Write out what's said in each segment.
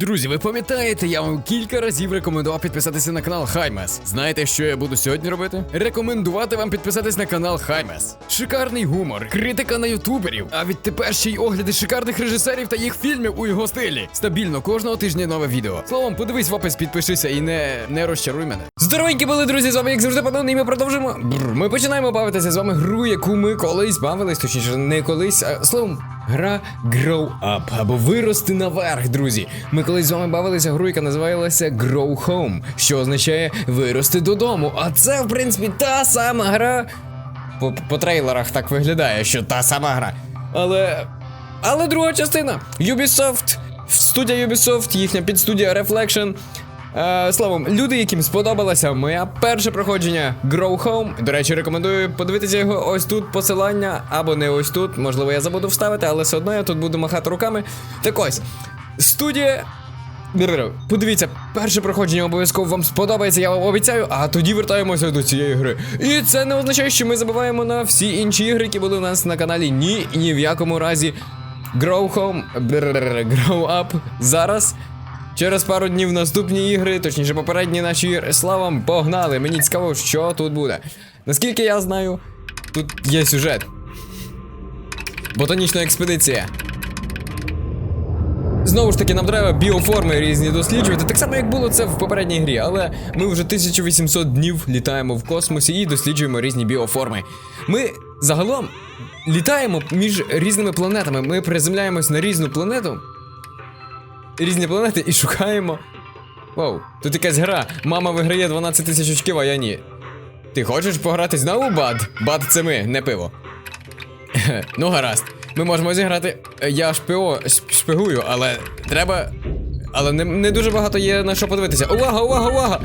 Друзі, ви пам'ятаєте, я вам кілька разів рекомендував підписатися на канал Хаймес. Знаєте, що я буду сьогодні робити? Рекомендувати вам підписатись на канал Хаймес. Шикарний гумор, критика на ютуберів, а відтепер ще й огляди шикарних режисерів та їх фільмів у його стилі. Стабільно кожного тижня нове відео. Словом, подивись в опис, підпишися і не, не розчаруй мене. Здоровенькі були, друзі, з вами як завжди пановне, і ми продовжимо. Бррр, ми починаємо бавитися з вами гру, яку ми колись бавились, точніше, не колись, а словом. Гра Grow Up або вирости наверх, друзі. Ми колись з вами бавилися гру, яка називалася Grow Home, що означає вирости додому. А це, в принципі, та сама гра. По, по трейлерах так виглядає, що та сама гра. Але. Але друга частина. Ubisoft, студія Ubisoft, їхня підстудія Reflection. Е, словом, люди, яким сподобалося моє перше проходження Grow Home. До речі, рекомендую подивитися його ось тут посилання, або не ось тут. Можливо, я забуду вставити, але все одно я тут буду махати руками. Так ось, студія. Подивіться, перше проходження обов'язково вам сподобається, я вам обіцяю, а тоді вертаємося до цієї гри. І це не означає, що ми забуваємо на всі інші ігри, які були у нас на каналі. Ні, ні в якому разі. Grow Home, Grow Up зараз. Через пару днів наступні ігри, точніше попередні наші ігри. Слава, погнали! Мені цікаво, що тут буде. Наскільки я знаю, тут є сюжет. Ботанічна експедиція. Знову ж таки, нам треба біоформи різні досліджувати, так само, як було це в попередній грі, але ми вже 1800 днів літаємо в космосі і досліджуємо різні біоформи. Ми загалом літаємо між різними планетами. Ми приземляємось на різну планету. Різні планети і шукаємо. Вау, тут якась гра. Мама виграє 12 тисяч очків, а я ні. Ти хочеш пограти знову бад? Бад це ми, не пиво. ну гаразд. Ми можемо зіграти. Я шпио, шп- шпигую, але треба. Але не, не дуже багато є на що подивитися. Увага, увага, увага!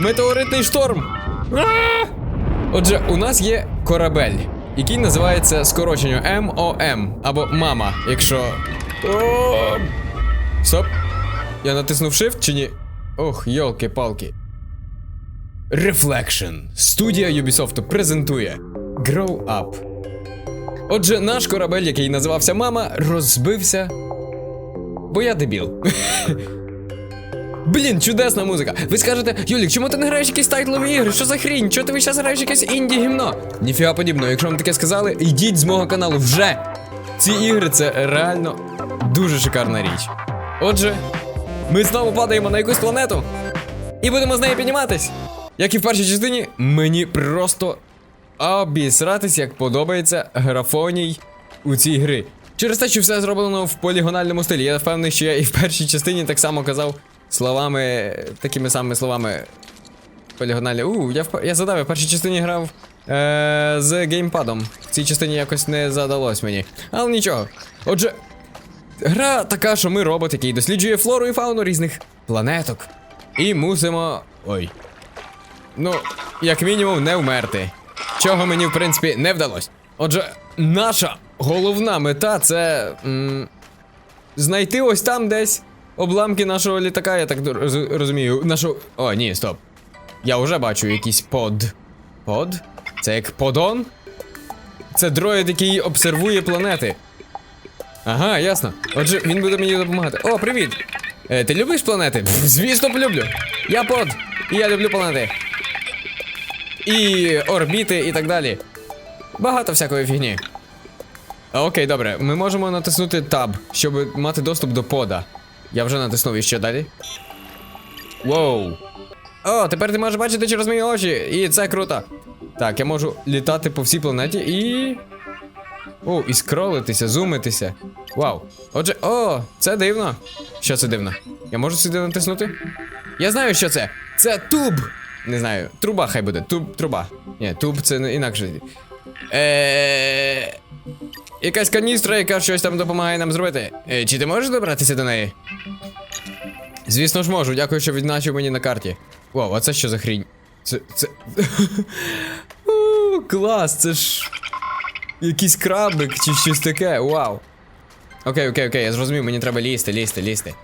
Метеоритний шторм! Отже, у нас є корабель, який називається скороченню МОМ або Мама, якщо. Стоп. Я натиснув Shift чи ні? Ох, йолки-палки. Reflection. Студія Ubisoft презентує Grow Up. Отже, наш корабель, який називався Мама, розбився. Бо я дебіл. Блін, чудесна музика. Ви скажете, Юлік, чому ти не граєш якісь тайтлові ігри? Що за хрінь? Чого ти весь час граєш якесь інді гімно? Ніфіга подібного, якщо вам таке сказали, йдіть з мого каналу вже. Ці ігри це реально дуже шикарна річ. Отже, ми знову падаємо на якусь планету і будемо з неї підніматись. Як і в першій частині, мені просто обісратись, як подобається графоній у цій грі. Через те, що все зроблено в полігональному стилі. Я впевнений, що я і в першій частині так само казав словами, такими самими словами. Полігональні. У, я в я задав, я в першій частині грав е, з геймпадом. В цій частині якось не задалось мені. Але нічого. Отже, Гра така, що ми робот, який досліджує флору і фауну різних планеток. І мусимо. Ой. Ну, як мінімум, не вмерти. Чого мені, в принципі, не вдалося. Отже, наша головна мета це. М знайти ось там десь обламки нашого літака, я так роз- розумію. Нашого. О, ні, стоп. Я вже бачу якийсь под. Под? Це як подон? Це дроїд, який обсервує планети. Ага, ясно. Отже, він буде мені допомагати. О, привіт! Е, ти любиш планети? Звісно, полюблю. Я под. І я люблю планети. І орбіти, і так далі. Багато всякої фігні. Окей, добре. Ми можемо натиснути Tab, щоб мати доступ до пода. Я вже натиснув і що далі? Воу. О, тепер ти можеш бачити через мої очі, і це круто. Так, я можу літати по всій планеті і. О, і скролитися, зумитися. Вау. Отже, о, це дивно. Що це дивно? Я можу сюди натиснути? Я знаю, що це. Це туб. Не знаю, труба хай буде. Туб, труба. Ні, туб це інакше. Е. Якась каністра, яка щось там допомагає нам зробити. Е, чи ти можеш добратися до неї? Звісно ж можу, дякую, що відзначив мені на карті. Вау, а це що за хрінь? Це. це. Клас, це ж. Якийсь крабик чи щось таке, вау. Окей, окей, окей, я зрозумів, мені треба лізти, лізти, лізти.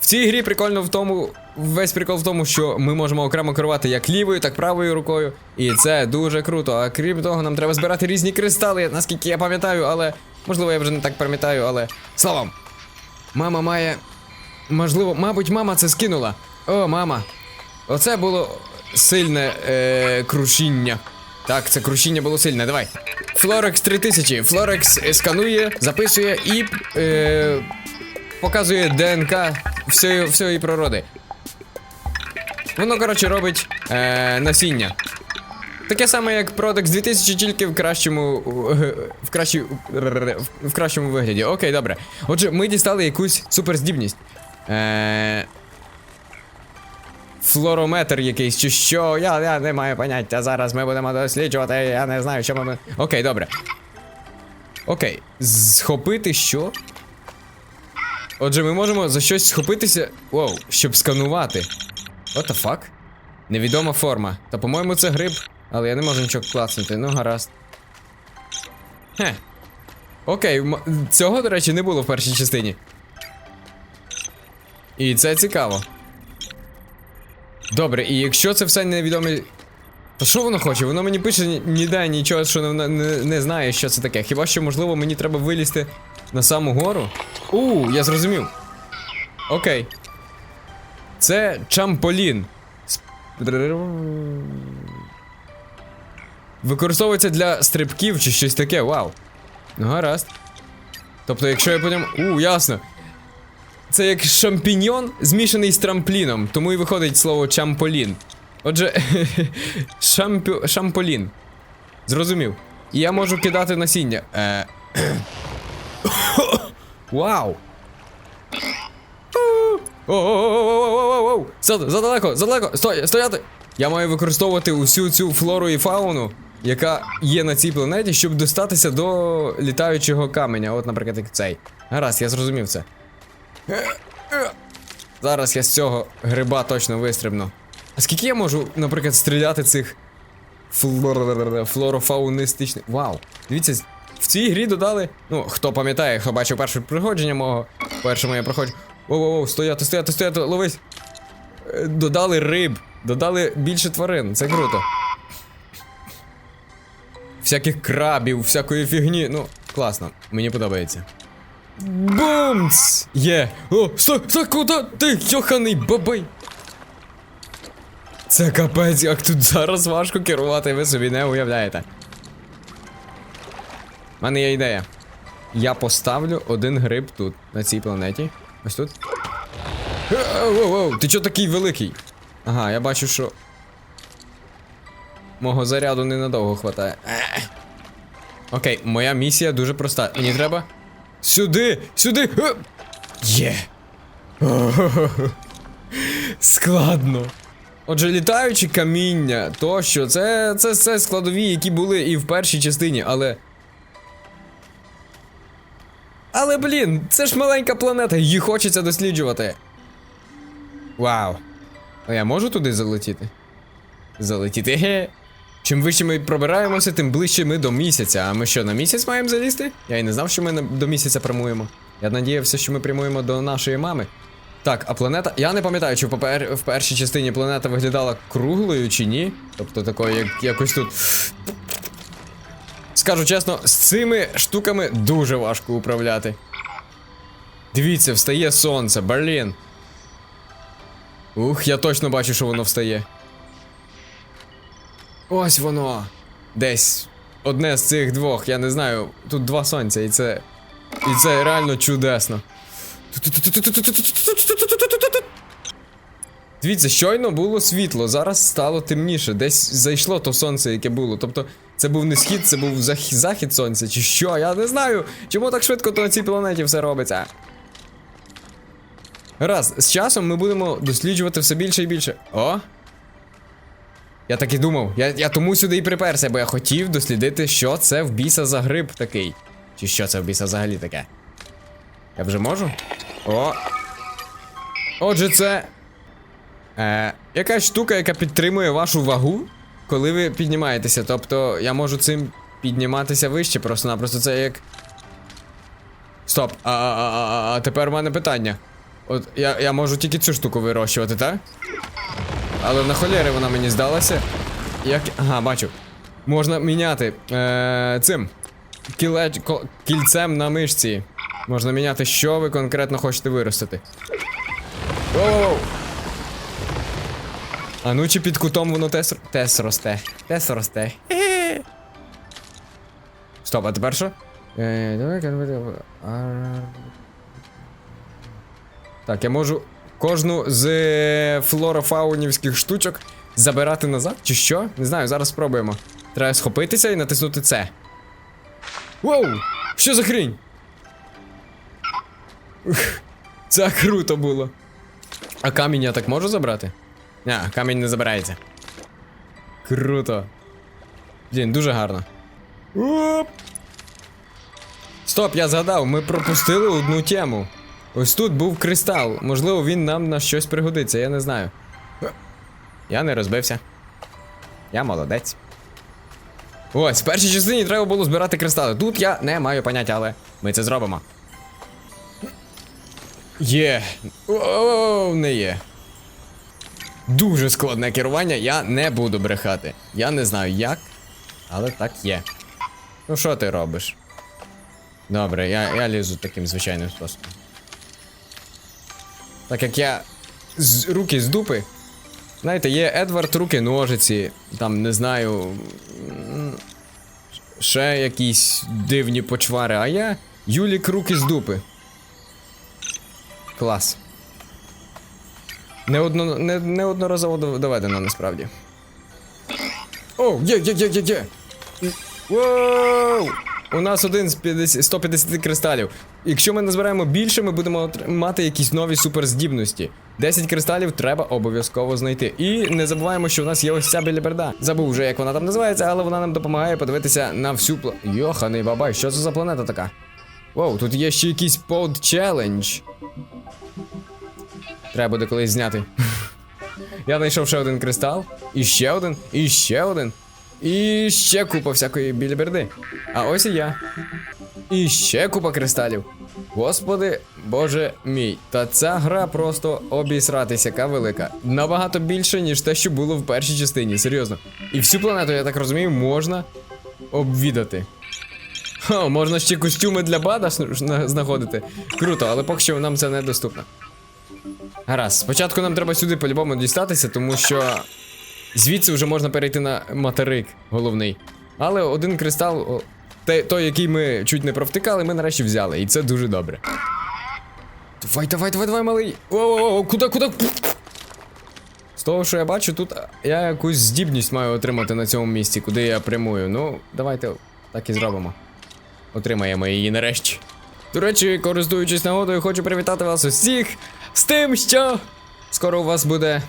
В цій грі прикольно в тому, весь прикол в тому, що ми можемо окремо керувати як лівою, так правою рукою. І це дуже круто. А крім того, нам треба збирати різні кристали, наскільки я пам'ятаю, але. Можливо, я вже не так пам'ятаю, але. Словом, мама має можливо, мабуть, мама це скинула. О, мама. Оце було сильне е, крушіння. Так, це крушіння було сильне, давай. Флорекс 3000. Флорекс сканує, записує і е, показує ДНК всієї, всієї природи. Воно, коротше, робить е, насіння. Таке саме, як Prodex 2000, тільки в кращому. е, В, кращій, в кращому вигляді. Окей, добре. Отже, ми дістали якусь суперздібність. Е, флорометр якийсь, чи що. Я, я не маю поняття. Зараз ми будемо досліджувати. Я не знаю, що ми. Окей, добре. Окей. Схопити що? Отже, ми можемо за щось схопитися. Воу, щоб сканувати. What the fuck? Невідома форма. Та по-моєму це гриб, але я не можу нічого клацнути, ну гаразд. Хе. Окей, цього, до речі, не було в першій частині. І це цікаво. Добре, і якщо це все невідоме. То що воно хоче? Воно мені пише ніде нічого, що не, не, не знає, що це таке. Хіба що, можливо, мені треба вилізти на саму гору? У, я зрозумів. Окей. Це чамполін. Використовується для стрибків чи щось таке, вау. Ну, гаразд. Тобто, якщо я по ньому. У, ясно. Це як шампіньйон, змішаний з трампліном, тому і виходить слово чамполін. Отже, шампю... шамполін. Зрозумів. І я можу кидати насіння. Е... Вау! Оу-оу-оу-оу-оу-оу-оу! За- Задалеко, задалеко! Стой, стояти! Я маю використовувати усю цю флору і фауну, яка є на цій планеті, щоб достатися до літаючого каменя. От, наприклад, як цей. Гаразд, я зрозумів це. Зараз я з цього гриба точно вистрибну. А скільки я можу, наприклад, стріляти цих флор... флорофаунистичних. Вау! Дивіться, в цій грі додали. Ну, хто пам'ятає, хто бачив перше приходження мого. Першому я проходжу. Воу-воу-воу, стояти, стояти, стояти, ловись. Додали риб, додали більше тварин, це круто. Всяких крабів, всякої фігні. Ну, класно, мені подобається. Бумц! Є! О, стой, стой, куди ти, йоханий бабай! Це капець, як тут зараз важко керувати, ви собі не уявляєте. У мене є ідея. Я поставлю один гриб тут, на цій планеті. Ось тут. Е, Воу, воу, ти чо такий великий? Ага, я бачу, що. Мого заряду ненадовго хватає. Е. Окей, моя місія дуже проста. Мені треба. Сюди! Сюди! Е. Є! Складно. Отже, літаючі каміння тощо, це, це, це складові, які були і в першій частині, але. Але блін, це ж маленька планета, її хочеться досліджувати. Вау. А я можу туди залетіти? Залетіти. Чим вище ми пробираємося, тим ближче ми до місяця. А ми що, на місяць маємо залізти? Я і не знав, що ми до місяця прямуємо. Я надіявся, що ми прямуємо до нашої мами. Так, а планета. Я не пам'ятаю, чи попер... в першій частині планета виглядала круглою чи ні. Тобто такою, як якось тут. Скажу чесно, з цими штуками дуже важко управляти. Дивіться, встає сонце, блін. Ух, я точно бачу, що воно встає. Ось воно. Десь. Одне з цих двох, я не знаю. Тут два сонця, і це. І це реально чудесно. Дивіться, щойно було світло, зараз стало темніше. Десь зайшло то сонце, яке було. Тобто, це був не схід, це був зах- захід сонця, чи що? Я не знаю. Чому так швидко то на цій планеті все робиться? Раз, з часом ми будемо досліджувати все більше і більше. О! Я так і думав. Я, я тому сюди і приперся, бо я хотів дослідити, що це в біса за гриб такий. Чи що це в біса взагалі таке. Я вже можу? О! Отже, це. Е, якась штука, яка підтримує вашу вагу, коли ви піднімаєтеся. Тобто я можу цим підніматися вище, просто-напросто це як. Стоп, а, а, а, а, а тепер у мене питання. От я, я можу тільки цю штуку вирощувати, так? Але на холєри вона мені здалася. Як. Ага, бачу. Можна міняти е, цим кілеч, ко- кільцем на мишці. Можна міняти, що ви конкретно хочете виростити. Воу! А ну чи під кутом воно тес, тес росте. Тес росте. Стоп, а тепер що? Е, давай, Так, я можу кожну з е, флорофаунівських штучок забирати назад, чи що? Не знаю, зараз спробуємо. Треба схопитися і натиснути це. Воу! Що за хрінь? Це круто було. А камінь я так можу забрати? А, камінь не забирається. Круто. Блін, дуже гарно. Оп! Стоп, я згадав, ми пропустили одну тему. Ось тут був кристал. Можливо, він нам на щось пригодиться, я не знаю. Я не розбився. Я молодець. Ось, в першій частині треба було збирати кристали. Тут я не маю поняття, але ми це зробимо. Є. О, не є. Дуже складне керування, я не буду брехати. Я не знаю як, але так є. Ну що ти робиш? Добре, я, я лізу таким звичайним способом. Так як я з руки з дупи. Знаєте, є Едвард руки ножиці, там не знаю. Ще якісь дивні почвари, а я Юлік руки з дупи. Клас. Неодно, не, неодноразово дов- доведено насправді. О, є, є, є, є, є. Воу! У нас один з 50, 150 кристалів. Якщо ми назбираємо більше, ми будемо мати якісь нові суперздібності. 10 кристалів треба обов'язково знайти. І не забуваємо, що у нас є ось ця біліберда. Забув вже, як вона там називається, але вона нам допомагає подивитися на всю пла... Йоханий бабай, що це за планета така? Воу, тут є ще якийсь под челендж. Треба буде колись зняти. Я знайшов ще один кристал, і ще один, і ще один. І ще купа всякої біліберди. А ось і я. І ще купа кристалів. Господи, боже мій, та ця гра просто обісратись, яка велика. Набагато більше, ніж те, що було в першій частині, серйозно. І всю планету, я так розумію, можна обвідати. Ха, можна ще костюми для бада знаходити. Круто, але поки що нам це недоступно. Гаразд, спочатку нам треба сюди по-любому дістатися, тому що звідси вже можна перейти на материк головний. Але один кристал, о, те- той, який ми чуть не провтикали, ми нарешті взяли, і це дуже добре. Давай, давай, давай, давай, малий. О, куди, куди? З того, що я бачу, тут я якусь здібність маю отримати на цьому місці, куди я прямую. Ну, давайте так і зробимо. Отримаємо її нарешті. До речі, користуючись нагодою, хочу привітати вас усіх з тим, що скоро у вас буде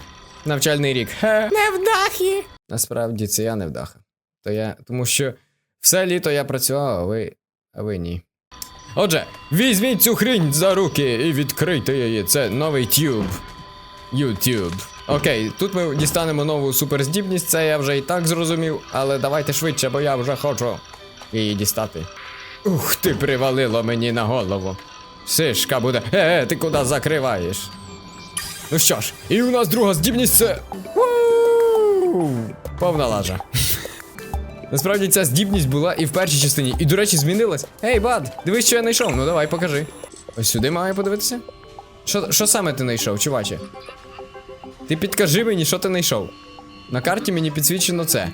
навчальний рік. Невдахи! Насправді це я невдаха. То я. Тому що все літо я працював, а ви. а ви ні. Отже, візьміть цю хрінь за руки і відкрийте її. Це новий тюб. YouTube. Окей, тут ми дістанемо нову суперздібність, це я вже і так зрозумів, але давайте швидше, бо я вже хочу її дістати. Ух ти, привалило мені на голову. Сишка буде. Е, ти куди закриваєш? Ну що ж, і у нас друга здібність це. Повна лажа. Насправді ця здібність була і в першій частині. І, до речі, змінилась. Ей, бад, дивись, що я знайшов. Ну давай, покажи. Ось сюди маю подивитися. Що, що саме ти знайшов, чуваче? Ти підкажи мені, що ти знайшов. На карті мені підсвічено це.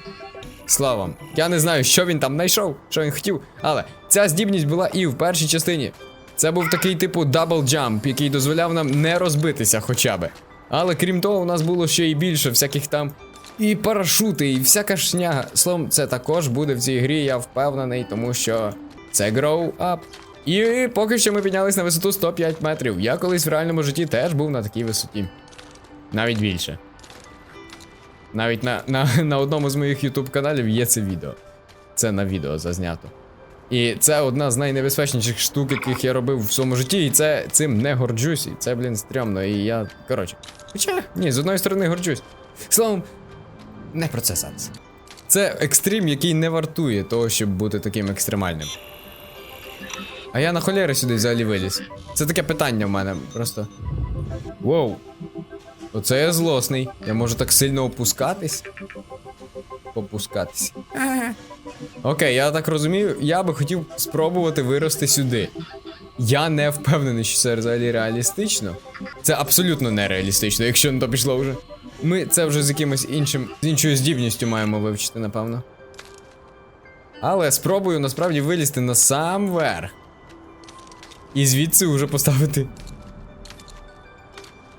Слава. Я не знаю, що він там знайшов, що він хотів, але ця здібність була і в першій частині. Це був такий типу дабл джамп, який дозволяв нам не розбитися хоча би. Але крім того, у нас було ще й більше всяких там і парашути, і всяка шняга. Словом, це також буде в цій грі, я впевнений, тому що це grow up. І поки що ми піднялись на висоту 105 метрів. Я колись в реальному житті теж був на такій висоті. Навіть більше. Навіть на, на, на одному з моїх YouTube каналів є це відео. Це на відео зазнято. І це одна з найнебезпечніших штук, яких я робив в своєму житті, і це цим не горджусь, і це, блін, стрьомно, і я. Коротше. Хоча, ні, з одної сторони горджусь. Словом, не про це зараз. Це екстрім, який не вартує того, щоб бути таким екстремальним. А я на холєри сюди взагалі виліз. Це таке питання в мене просто. Воу. Оце я злосний. Я можу так сильно опускатись. Попускатись. Окей, я так розумію, я би хотів спробувати вирости сюди. Я не впевнений, що це взагалі реалістично. Це абсолютно нереалістично, якщо на то пішло вже. Ми це вже з якимось іншим, з іншою здібністю маємо вивчити, напевно. Але спробую насправді вилізти на сам верх. І звідси вже поставити.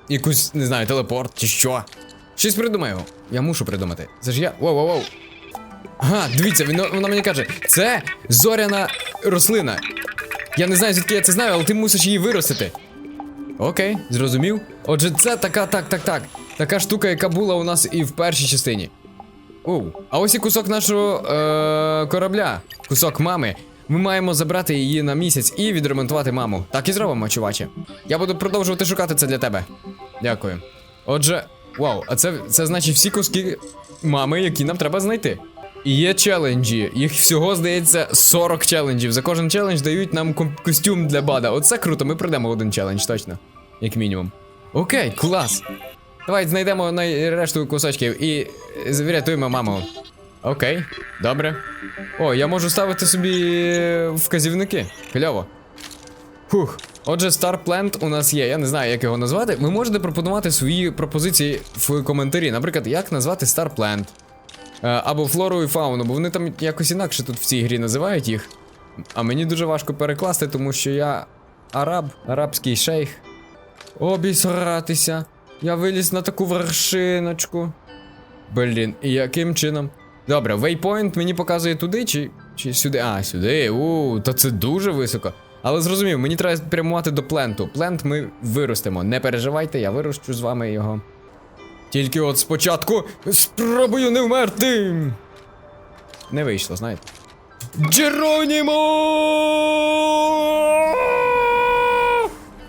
Якусь, не знаю, телепорт чи що. Щось придумаю. Я мушу придумати. Це ж я. Воу-воу-воу. Ага, дивіться, він, вона мені каже, це зоряна рослина. Я не знаю, звідки я це знаю, але ти мусиш її виростити. Окей, зрозумів. Отже, це така, так, так, так. Така штука, яка була у нас і в першій частині. Оу. А ось і кусок нашого е- корабля. Кусок мами. Ми маємо забрати її на місяць і відремонтувати маму. Так і зробимо, чуваче. Я буду продовжувати шукати це для тебе. Дякую. Отже, вау, а це, це значить всі куски мами, які нам треба знайти. І є челенджі. Їх всього здається 40 челенджів. За кожен челендж дають нам костюм для бада. Оце круто, ми пройдемо один челендж, точно. Як мінімум. Окей, клас. Давай знайдемо най- решту кусочків і е, врятуємо маму. Окей, добре. О, я можу ставити собі е, вказівники. Кльово. Фух. Отже, Star Plant у нас є. Я не знаю, як його назвати. Ви можете пропонувати свої пропозиції в коментарі. Наприклад, як назвати Star Plant. Е, Або флору і фауну, бо вони там якось інакше тут в цій грі називають їх. А мені дуже важко перекласти, тому що я араб, арабський шейх. Обісратися. Я виліз на таку вершиночку. Блін, і яким чином? Добре, вейпойнт мені показує туди чи, чи сюди? А, сюди. У, то це дуже високо. Але зрозумів, мені треба прямувати до пленту. Плент ми виростемо. Не переживайте, я вирощу з вами його. Тільки от спочатку спробую не вмерти. Не вийшло, знаєте. Джеронімо!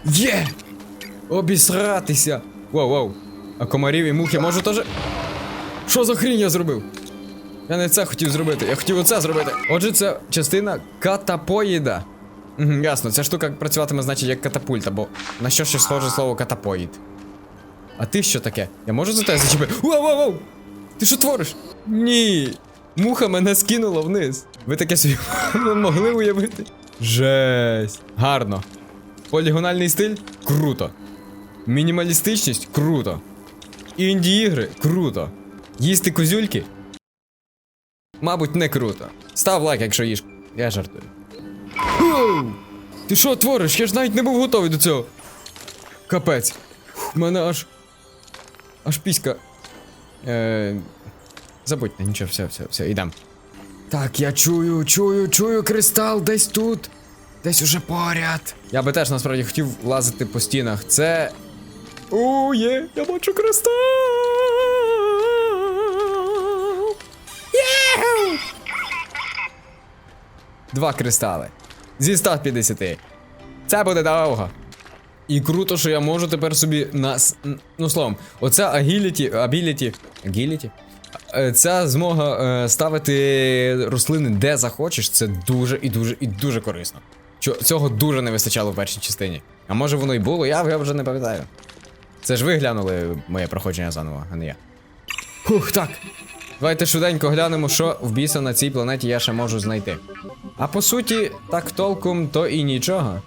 Є! Обісратися! Воу, воу. А комарів і мухи можу теж. Що за хрінь я зробив? Я не це хотів зробити, я хотів оце зробити. Отже, це частина катапоїда. Угу, ясно, ця штука працюватиме, значить, як катапульта, бо на що ще схоже слово катапоїд. А ти що таке? Я можу за тебе зачепити? Воу, воу, воу! Ти що твориш? Ні. Муха мене скинула вниз. Ви таке собі могли уявити? Жесть. Гарно. Полігональний стиль круто. Мінімалістичність круто. Інді-ігри круто. Їсти козюльки? Мабуть, не круто. Став лайк, якщо їш. Я жартую. Оу! Ти що твориш? Я ж навіть не був готовий до цього. Капець. Фух, мене аж. Аж піська. Е... Забудьте, нічого, все, все, все, ідем. Так, я чую, чую, чую кристал десь тут. Десь уже поряд. Я би теж насправді хотів лазити по стінах. Це. О, я бачу кристал. Єу! Два кристали. Зі 150. Це буде довго. І круто, що я можу тепер собі на. Ну словом, оця агіліті. Абіліті. Агіліті? Е, Ця змога е, ставити рослини де захочеш, це дуже і дуже і дуже корисно. Цього дуже не вистачало в першій частині. А може воно і було, я, я вже не пам'ятаю. Це ж ви глянули моє проходження заново, а не я. Хух, так. Давайте швиденько глянемо, що в біса на цій планеті я ще можу знайти. А по суті, так толком то і нічого.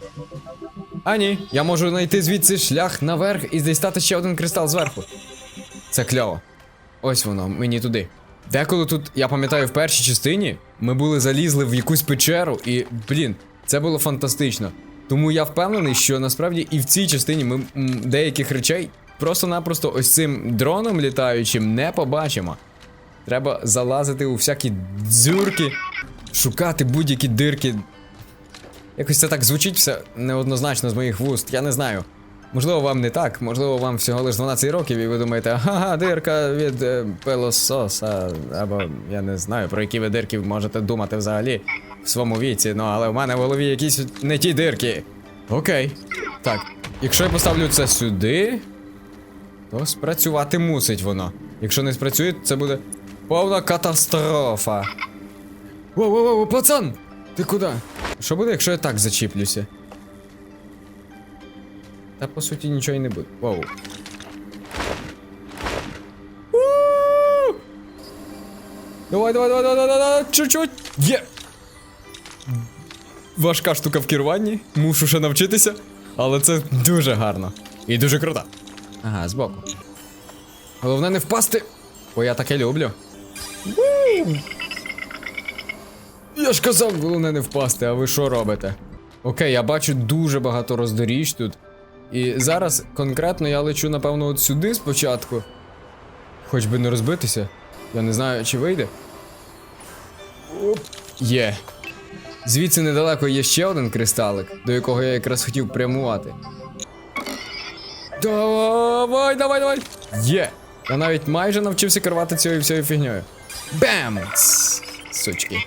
А ні, я можу знайти звідси шлях наверх і дістати ще один кристал зверху. Це кльово. Ось воно, мені туди. Деколи тут, я пам'ятаю, в першій частині ми були залізли в якусь печеру, і, блін, це було фантастично. Тому я впевнений, що насправді і в цій частині ми деяких речей просто-напросто ось цим дроном літаючим не побачимо. Треба залазити у всякі дзюрки, шукати будь-які дирки. Якось це так звучить все неоднозначно з моїх вуст, я не знаю. Можливо, вам не так, можливо, вам всього лише 12 років, і ви думаєте, ага, дирка від е, пилососа, або я не знаю, про які ви дирки можете думати взагалі в своєму віці, ну але в мене в голові якісь не ті дирки. Окей. Так, якщо я поставлю це сюди, то спрацювати мусить воно. Якщо не спрацює, це буде повна катастрофа. Воу-воу-воу, пацан! Ти куди? Що буде, якщо я так зачіплюся? Та по суті нічого й не буде. Воу. Давай, давай, давай, давай, давай, давай, чуть-чуть. Є. Важка штука в керуванні. Мушу ще навчитися. Але це дуже гарно. І дуже крута. Ага, збоку. Головне не впасти. Бо я таке люблю. Я ж казав, головне не впасти, а ви що робите? Окей, я бачу дуже багато роздоріж тут. І зараз конкретно я лечу, напевно, от сюди спочатку. Хоч би не розбитися. Я не знаю, чи вийде. Оп. Є. Звідси недалеко є ще один кристалик, до якого я якраз хотів прямувати. Давай, давай, давай! Є! Я навіть майже навчився керувати цією всією фігньою. Бем! Тс, Сучки.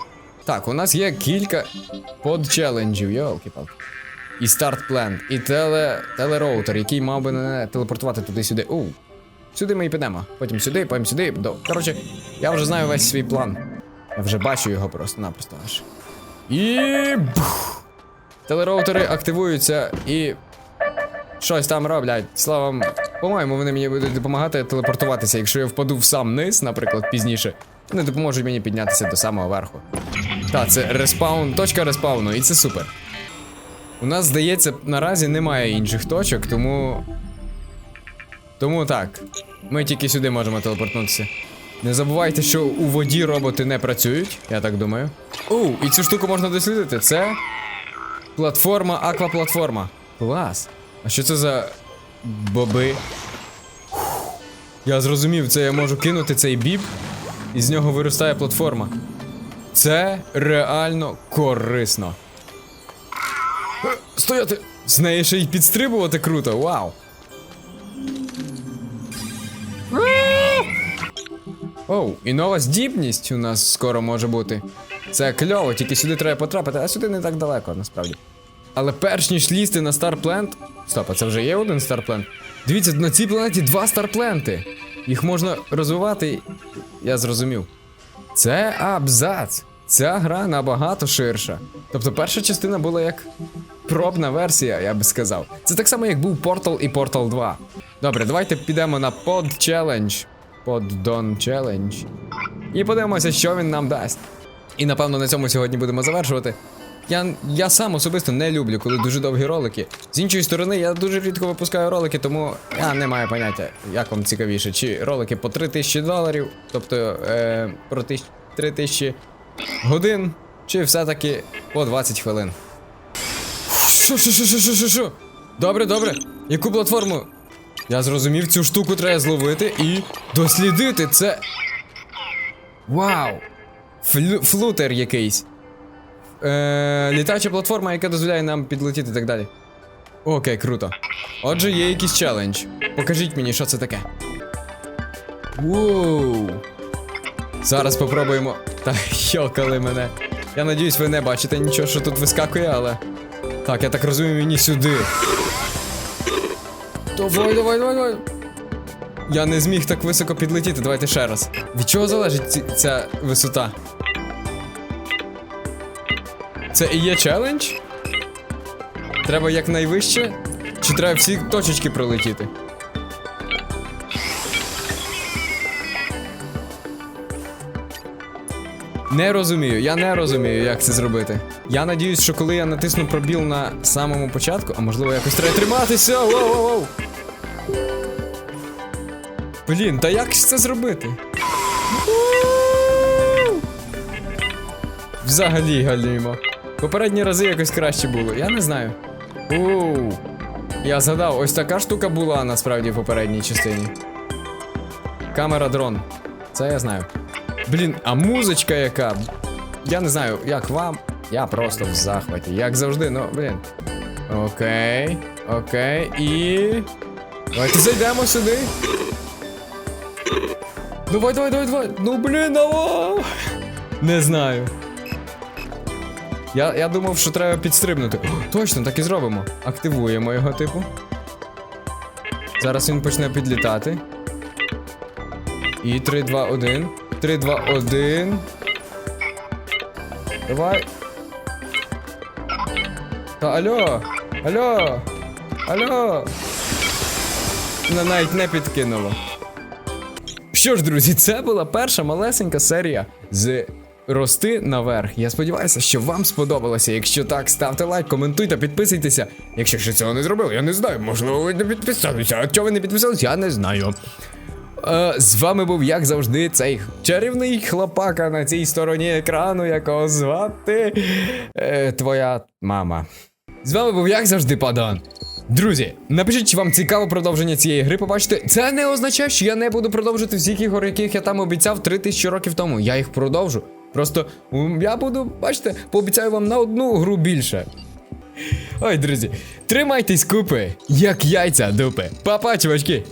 Так, у нас є кілька подчеленджів, йолки палки І старт плен, і теле, телероутер, який мав би мене телепортувати туди-сюди. У. Сюди ми і підемо. Потім сюди, потім сюди. До. Коротше, я вже знаю весь свій план. Я вже бачу його просто-напросто аж. І. Бух. Телероутери активуються і. Щось там роблять. Словом, по-моєму, вони мені будуть допомагати телепортуватися. Якщо я впаду в сам низ, наприклад, пізніше, вони допоможуть мені піднятися до самого верху. Так, це респаун, точка респауну, і це супер. У нас, здається, наразі немає інших точок, тому. Тому так. Ми тільки сюди можемо телепортнутися. Не забувайте, що у воді роботи не працюють, я так думаю. Оу, і цю штуку можна дослідити. Це. Платформа, акваплатформа. Клас. А що це за боби? Я зрозумів, це я можу кинути цей біб, і з нього виростає платформа. Це реально корисно. Стояти! З неї ще й підстрибувати круто, вау! Оу, і нова здібність у нас скоро може бути. Це кльово, тільки сюди треба потрапити, а сюди не так далеко, насправді. Але перш ніж лізти на Старпленд. Стоп, а це вже є один Старпленд? Дивіться, на цій планеті два Старпленти. Їх можна розвивати. Я зрозумів. Це абзац. Ця гра набагато ширша. Тобто перша частина була як пробна версія, я би сказав. Це так само, як був Portal і Portal 2. Добре, давайте підемо на Pod Challenge. Podдон Challenge. І подивимося, що він нам дасть. І напевно на цьому сьогодні будемо завершувати. Я, я сам особисто не люблю, коли дуже довгі ролики. З іншої сторони, я дуже рідко випускаю ролики, тому я не маю поняття, як вам цікавіше, чи ролики по 3000 доларів, тобто е, про 3000 годин, чи все-таки по 20 хвилин. Що, що, що, що, що, що? Добре, добре. Яку платформу? Я зрозумів, цю штуку треба зловити і дослідити це. Вау! Флю, флутер якийсь. Е, літача платформа, яка дозволяє нам підлетіти і так далі. Окей, круто. Отже, є якийсь челендж. Покажіть мені, що це таке. Воу. Зараз попробуємо. Та йокали мене. Я надіюсь, ви не бачите нічого, що тут вискакує, але. Так, я так розумію, мені сюди. Давай, давай, давай, давай. Я не зміг так високо підлетіти, давайте ще раз. Від чого залежить ця висота? Це і є челендж? Треба якнайвище? Чи треба всі точечки пролетіти? Не розумію, я не розумію, як це зробити. Я надіюсь, що коли я натисну пробіл на самому початку, а можливо якось треба триматися. Воу-воу-воу. Блін, та як це зробити? Взагалі галімо. Попередні рази якось краще було, я не знаю. Оу. Я згадав, ось така штука була насправді в попередній частині. Камера дрон. Це я знаю. Блін, а музичка яка? Я не знаю, як вам. Я просто в захваті. Як завжди, ну, блін. Окей. Окей. І. Давайте зайдемо сюди. Давай, давай, давай, давай. Ну блін, давай. Не знаю. Я, я думав, що треба підстрибнути. Точно, так і зробимо. Активуємо його, типу. Зараз він почне підлітати. І 3, 2, 1. 3, 2, 1. Давай. Та алло! Алло! Алло! На навіть не підкинуло. Що ж, друзі, це була перша малесенька серія з рости наверх. Я сподіваюся, що вам сподобалося. Якщо так, ставте лайк, коментуйте, підписуйтеся. Якщо ще цього не зробили, я не знаю. Можливо, ви не підписалися. А чого ви не підписалися, я не знаю. Е, з вами був, як завжди, цей чарівний хлопака на цій стороні екрану, якого звати е, твоя мама. З вами був, як завжди, Падан. Друзі, напишіть, чи вам цікаво продовження цієї гри побачити. Це не означає, що я не буду продовжити всіх ігор, яких я там обіцяв 3000 років тому. Я їх продовжу. Просто я буду, бачите, пообіцяю вам на одну гру більше. Ой, друзі, тримайтесь купи, як яйця дупи. Па-па, чувачки!